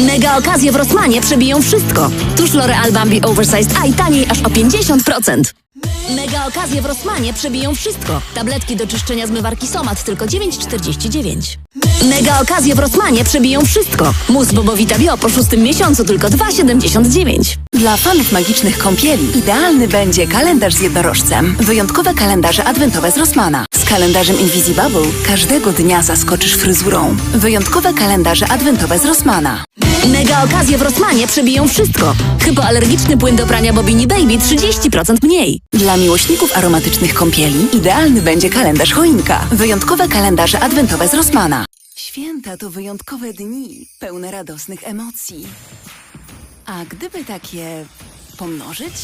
Mega okazje w Rossmanie przebiją wszystko. Tuż L'Oreal Bambi Oversized Eye taniej aż o 50%. Mega okazje w Rossmanie przebiją wszystko. Tabletki do czyszczenia zmywarki Somat tylko 9,49. Mega okazje w Rossmanie przebiją wszystko. Mus Bobowita Bio po szóstym miesiącu tylko 2,79. Dla fanów magicznych kąpieli idealny będzie kalendarz z jednorożcem. Wyjątkowe kalendarze adwentowe z Rossmana. Z kalendarzem Invisibubble każdego dnia zaskoczysz fryzurą. Wyjątkowe kalendarze adwentowe z Rossmana. Mega okazje w Rossmanie przebiją wszystko. Hypoalergiczny płyn do prania Bobini Baby 30% mniej. Dla miłośników aromatycznych kąpieli idealny będzie kalendarz choinka. Wyjątkowe kalendarze adwentowe z Rossmana. Święta to wyjątkowe dni, pełne radosnych emocji. A gdyby takie pomnożyć?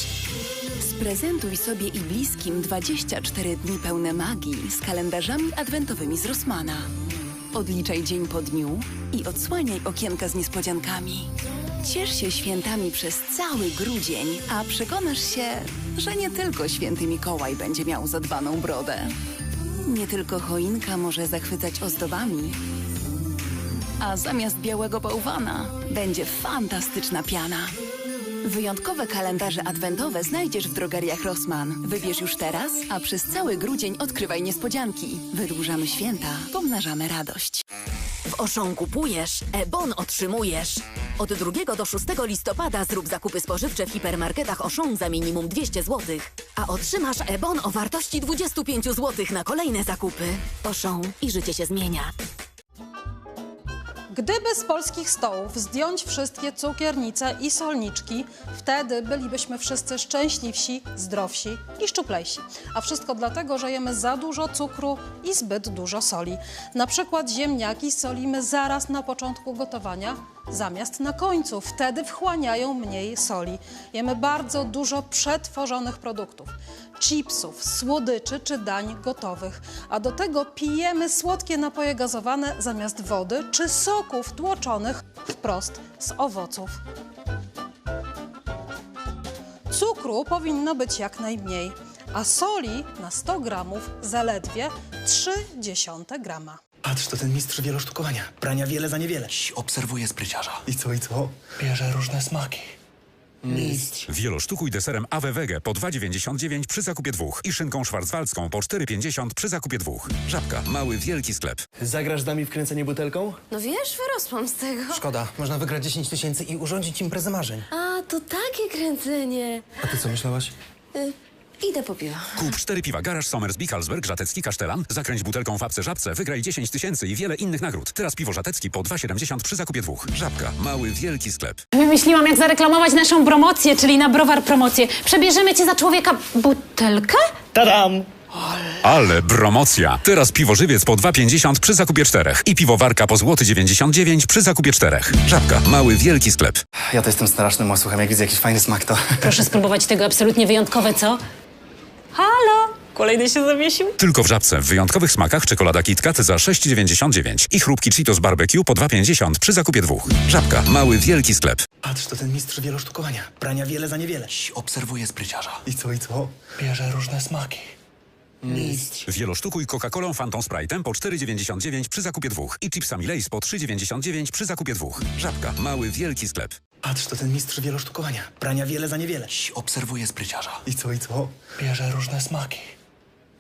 Sprezentuj sobie i bliskim 24 dni pełne magii z kalendarzami adwentowymi z Rossmana. Odliczaj dzień po dniu i odsłaniaj okienka z niespodziankami. Ciesz się świętami przez cały grudzień, a przekonasz się, że nie tylko święty Mikołaj będzie miał zadbaną brodę. Nie tylko choinka może zachwycać ozdobami, a zamiast białego bałwana będzie fantastyczna piana. Wyjątkowe kalendarze adwentowe znajdziesz w drogeriach Rossmann. Wybierz już teraz, a przez cały grudzień odkrywaj niespodzianki. Wydłużamy święta, pomnażamy radość. W Auchan kupujesz, e-bon otrzymujesz. Od 2 do 6 listopada zrób zakupy spożywcze w hipermarketach Auchan za minimum 200 zł, a otrzymasz e-bon o wartości 25 zł na kolejne zakupy. Auchan i życie się zmienia. Gdyby z polskich stołów zdjąć wszystkie cukiernice i solniczki, wtedy bylibyśmy wszyscy szczęśliwsi, zdrowsi i szczuplejsi. A wszystko dlatego, że jemy za dużo cukru i zbyt dużo soli. Na przykład ziemniaki solimy zaraz na początku gotowania, zamiast na końcu. Wtedy wchłaniają mniej soli. Jemy bardzo dużo przetworzonych produktów chipsów, słodyczy czy dań gotowych. A do tego pijemy słodkie napoje gazowane zamiast wody czy soków tłoczonych wprost z owoców. Cukru powinno być jak najmniej, a soli na 100 gramów zaledwie 0,3 grama. Patrz, to ten mistrz wielosztukowania. Prania wiele za niewiele. Obserwuję spryciarza. I co, i co? Bierze różne smaki. Mistrz. Wielosztukuj deserem Awe Wege po 2,99 przy zakupie dwóch i szynką szwarcwalską po 4,50 przy zakupie dwóch. Żabka, mały, wielki sklep. Zagrasz z nami w kręcenie butelką? No wiesz, wyrosłam z tego. Szkoda, można wygrać 10 tysięcy i urządzić imprezę marzeń. A, to takie kręcenie. A ty co myślałaś? Y, idę po piwo. Kup 4 piwa Garaż, Somersby, Carlsberg, Żatecki, Kasztelan, zakręć butelką w apce Żabce, wygraj 10 tysięcy i wiele innych nagród. Teraz piwo Żatecki po 2,70 przy zakupie dwóch. Żabka, mały, wielki sklep. Wymyśliłam, jak zareklamować naszą promocję, czyli na browar promocję. Przebierzemy cię za człowieka butelkę? Tadam! Ale promocja! Teraz piwo Żywiec po 2,50 przy zakupie czterech i piwowarka po złoty 99 przy zakupie czterech. Żabka, mały, wielki sklep. Ja to jestem strasznym łasuchem. Jak widzę jakiś fajny smak, to... Proszę spróbować tego absolutnie wyjątkowe, co? Halo? Kolejny się zawiesił? Tylko w Żabce w wyjątkowych smakach czekolada KitKat za 6,99 i chrupki Cheetos Barbecue po 2,50 przy zakupie dwóch. Żabka, mały, wielki sklep. Patrz, to ten mistrz wielosztukowania. Prania wiele za niewiele. Obserwuję spryciarza. I co, i co? Bierze różne smaki. Mistrz. Wielosztukuj Coca-Colą Fantą Sprite'em po 4,99 przy zakupie dwóch i chipsami Lay's po 3,99 przy zakupie dwóch. Żabka, mały, wielki sklep. Patrz, to ten mistrz wielosztukowania. Prania wiele za niewiele. Obserwuję spryciarza. I co, i co? Bierze różne smaki.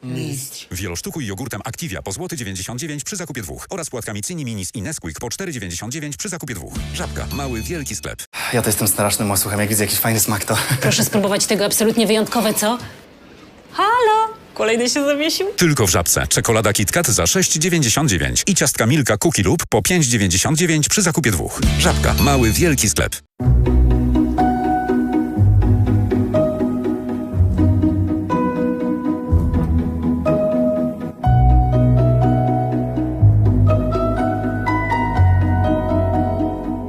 Mistrz. Wielosztukuj jogurtem Activia po złoty 99 przy zakupie dwóch oraz płatkami Cini Minis i Nesquik po 4,99 przy zakupie dwóch. Żabka, mały, wielki sklep. Ja to jestem strasznym łasuchem. Jak widzę jakiś fajny smak, to... Proszę spróbować tego absolutnie wyjątkowe, co? Halo? Kolejny się zawiesił? Tylko w Żabce czekolada KitKat za 6,99 i ciastka Milka Cookie Loop po 5,99 przy zakupie dwóch. Żabka, mały, wielki sklep.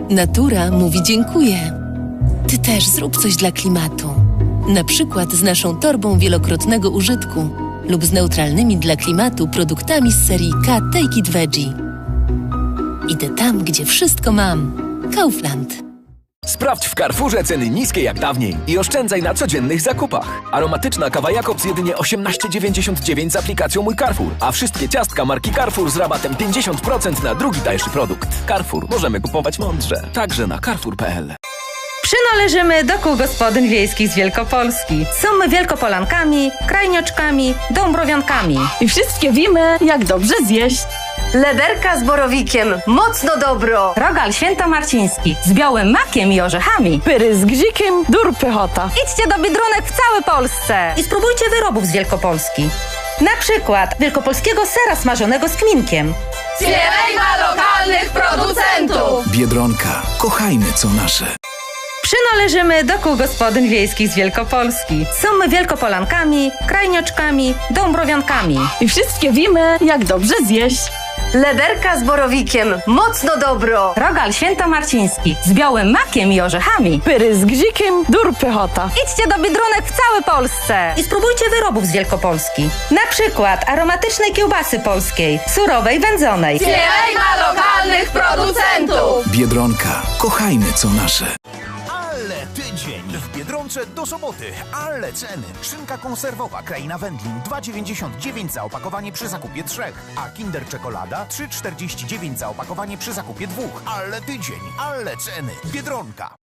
Natura mówi dziękuję. Ty też zrób coś dla klimatu. Na przykład z naszą torbą wielokrotnego użytku lub z neutralnymi dla klimatu produktami z serii K Take It Veggie. Idę tam, gdzie wszystko mam. Kaufland. Sprawdź w Carrefourze ceny niskie jak dawniej i oszczędzaj na codziennych zakupach. Aromatyczna kawa Jakobs jedynie 18,99 z aplikacją Mój Carrefour, a wszystkie ciastka marki Carrefour z rabatem 50% na drugi tańszy produkt. Carrefour. Możemy kupować mądrze. Także na carrefour.pl. Przynależymy do kół gospodyń wiejskich z Wielkopolski. Są wielkopolankami, krajnioczkami, dąbrowiankami. I wszystkie wiemy, jak dobrze zjeść. Lederka z borowikiem, mocno dobro. Rogal świętomarciński z białym makiem i orzechami. Pyry z gzikiem, dur pychota. Idźcie do Biedronek w całej Polsce i spróbujcie wyrobów z Wielkopolski. Na przykład wielkopolskiego sera smażonego z kminkiem. Wspieraj ma lokalnych producentów! Biedronka. Kochajmy co nasze. Przynależymy do kół gospodyń wiejskich z Wielkopolski. Są wielkopolankami, krajnioczkami, dąbrowiankami. I wszystkie wiemy, jak dobrze zjeść. Lederka z borowikiem, mocno dobro. Rogal świętomarciński z białym makiem i orzechami. Pyry z gzikiem, dur pychota. Idźcie do Biedronek w całej Polsce i spróbujcie wyrobów z Wielkopolski. Na przykład aromatycznej kiełbasy polskiej, surowej, wędzonej. Wspieraj ma lokalnych producentów! Biedronka. Kochajmy co nasze. Do soboty. Ale ceny. Szynka konserwowa Kraina Wędlin 2,99 za opakowanie przy zakupie trzech. A Kinder Czekolada 3,49 za opakowanie przy zakupie dwóch. Ale tydzień. Ale ceny. Biedronka.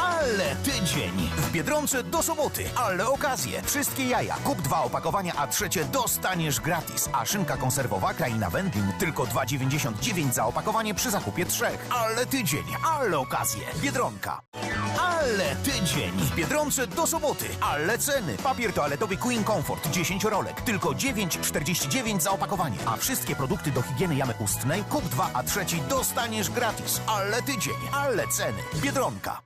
Ale tydzień w Biedronce do soboty. Ale okazje. Wszystkie jaja. Kup dwa opakowania, a trzecie dostaniesz gratis. A szynka konserwowa Kraina Wędlin tylko 2,99 za opakowanie przy zakupie trzech. Ale tydzień. Ale okazje. Biedronka. Ale tydzień w Biedronce do soboty. Ale ceny. Papier toaletowy Queen Comfort 10 rolek. Tylko 9,49 za opakowanie. A wszystkie produkty do higieny jamy ustnej kup dwa, a trzeci dostaniesz gratis. Ale tydzień. Ale ceny. Biedronka.